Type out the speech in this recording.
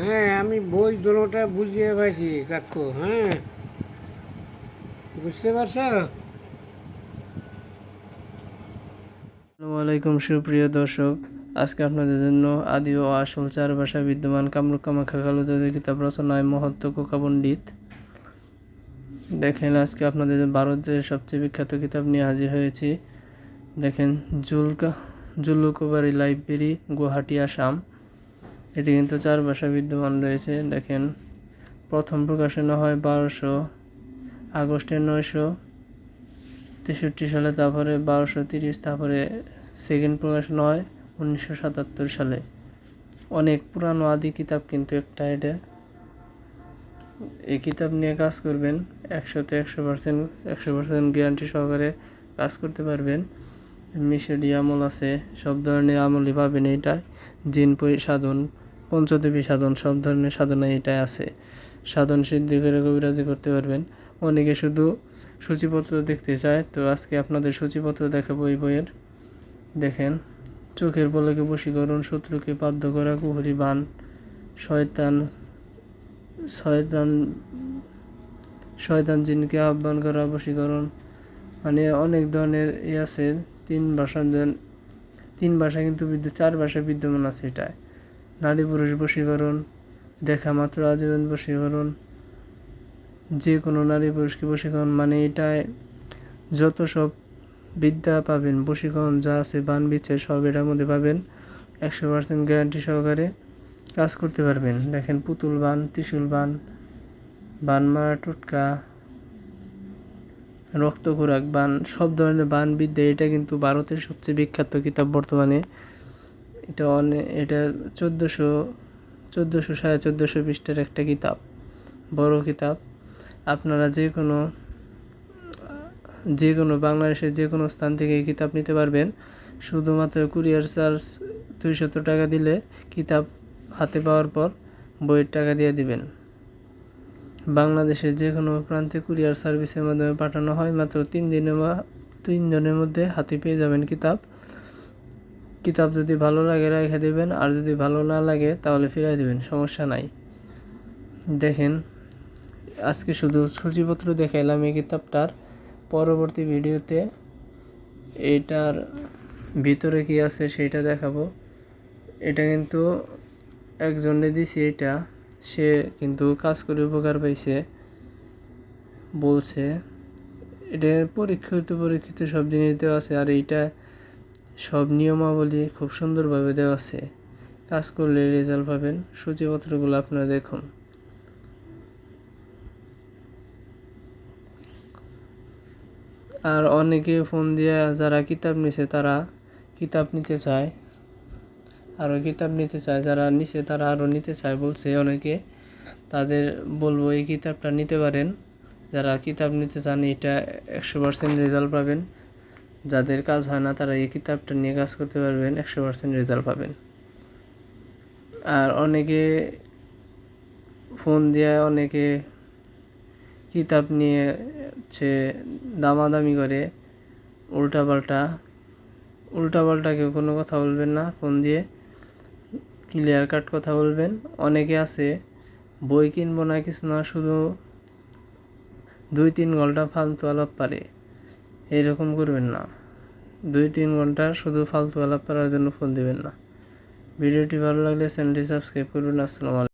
হ্যাঁ আমি বই দুটোটা বুঝিয়ে পাইছি, কাকু হ্যাঁ। বুঝতে পারছ? আলাইকুম, সুপ্রিয় দর্শক। আজকে আপনাদের জন্য আদি ও আসল চার ভাষা বিদ্যমান কামরূপ কামাখ্যা কালুজাদের কিতাব রচনায় মহত্ব কোকা পণ্ডিত দেখেন, আজকে আপনাদের ভারতের সবচেয়ে বিখ্যাত কিতাব নিয়ে হাজির হয়েছি। দেখেন, জুলকা জুলুকুবারি লাইব্রেরি, গুয়াহাটি, আসাম। এটি কিন্তু চার ভাষা বিদ্যমান রয়েছে, দেখেন। প্রথম প্রকাশনা হয় বারোশো, আগস্টে নয়শো তেষট্টি সালে, তারপরে বারোশো তিরিশ, তারপরে সেকেন্ড প্রকাশনা হয় উনিশশো সাতাত্তর সালে। অনেক পুরানো আদি কিতাব কিন্তু একটা এটা। এই কিতাব নিয়ে কাজ করবেন, একশোতে একশো পার্সেন্ট একশো পার্সেন্ট গ্যারান্টি সহকারে কাজ করতে পারবেন। মিশরি আমল আছে, সব ধরনের আমলই পাবেন এটা জিন সাধন। পঞ্চদেবী সাধন, সব ধরনের সাধনা এটাই আছে। সাধন সিদ্ধি করে কবিরাজি করতে পারবেন। অনেকে শুধু সূচিপত্র দেখতে চায়। তো আজকে আপনাদের সূচিপত্র দেখাবো এই বইয়ের। দেখেন, চোখের পলকে বশীকরণ, শত্রুকে বাধ্য করা, কুহুরি বান, শয়তান শয়তান শয়তান জিনকে আহ্বান করা, বশীকরণ মানে অনেক ধরনের ই আছে। তিন ভাষার তিন ভাষা কিন্তু বিদ্যুৎ চার ভাষা বিদ্যমান আছে এটায়। নারী পুরুষ বশীকরণ, দেখা মাত্র আজীবন বশীকরণ। যে কোনো নারী পুরুষকে বশীকরণ মানে এটায় যত সব বিদ্যা পাবেন, বশীকরণ যা আছে, বান বিচ্ছে সব এটার মধ্যে পাবেন। একশো পার্সেন্ট গ্যারান্টি সহকারে কাজ করতে পারবেন। দেখেন, পুতুল বান, ত্রিশুল বান বান মারা টোটকা, রক্ত বান, সব ধরনের বান বিদ্যা, এটা কিন্তু ভারতের সবচেয়ে বিখ্যাত কিতাব বর্তমানে। এটা অনেক এটা চোদ্দোশো চোদ্দোশো সাড়ে চোদ্দোশো পৃষ্ঠার একটা কিতাব, বড় কিতাব। আপনারা যে কোনো যে কোনো বাংলাদেশের যে কোনো স্থান থেকে এই কিতাব নিতে পারবেন। শুধুমাত্র কুরিয়ার চার্জ দুইশত টাকা দিলে কিতাব হাতে পাওয়ার পর বইয়ের টাকা দিয়ে দিবেন। বাংলাদেশের যে কোনো প্রান্তে কুরিয়ার সার্ভিসের মাধ্যমে পাঠানো হয়, মাত্র তিন দিনের বা তিন দিনের মধ্যে হাতে পেয়ে যাবেন কিতাব। কিতাব যদি ভালো লাগে রেখে দেবেন, আর যদি ভালো না লাগে তাহলে ফিরাই দেবেন, সমস্যা নাই। দেখেন, আজকে শুধু সূচিপত্র দেখাইলাম এই কিতাবটার। পরবর্তী ভিডিওতে এটার ভিতরে কি আছে সেটা দেখাবো। এটা কিন্তু একজনে দিছি এটা, সে কিন্তু কাজ করে উপকার পাইছে, বলছে। এটা পরীক্ষিত পরীক্ষিত সব জিনিস দেওয়া আছে, আর এইটা সব নিয়মাবলী খুব সুন্দরভাবে দেওয়া আছে। কাজ করলে রেজাল্ট পাবেন। সূচিপত্রগুলো আপনারা দেখুন। আর অনেকে ফোন দিয়ে যারা কিতাব নিছে তারা কিতাব নিতে চায়। আরও কিতাব নিতে চায়, যারা নিছে তারা আরও নিতে চায় বলছে অনেকে। তাদের বলব এই কিতাবটা নিতে পারেন। যারা কিতাব নিতে চান এটা একশো পার্সেন্ট রেজাল্ট পাবেন। যাদের কাজ হয় না, তারা এই কিতাবটা নিয়ে কাজ করতে পারবেন, একশো পার্সেন্ট রেজাল্ট পাবেন। আর অনেকে ফোন দিয়ে অনেকে কিতাব নিয়ে হচ্ছে দামাদামি করে, উল্টাপাল্টা উল্টাপাল্টা কেউ কোনো কথা বলবেন না ফোন দিয়ে ক্লিয়ার কাট কথা বলবেন। অনেকে আছে, বই কিনবো না কিছু না, শুধু দুই তিন ঘণ্টা ফালতু আলাপ পারে। এরকম করবেন না। দুই তিন ঘণ্টা শুধু ফালতু আলাপ করার জন্য ফোন দিবেন না। ভিডিওটি ভালো লাগলে চ্যানেলটি সাবস্ক্রাইব করবেন। আসসালামু আলাইকুম।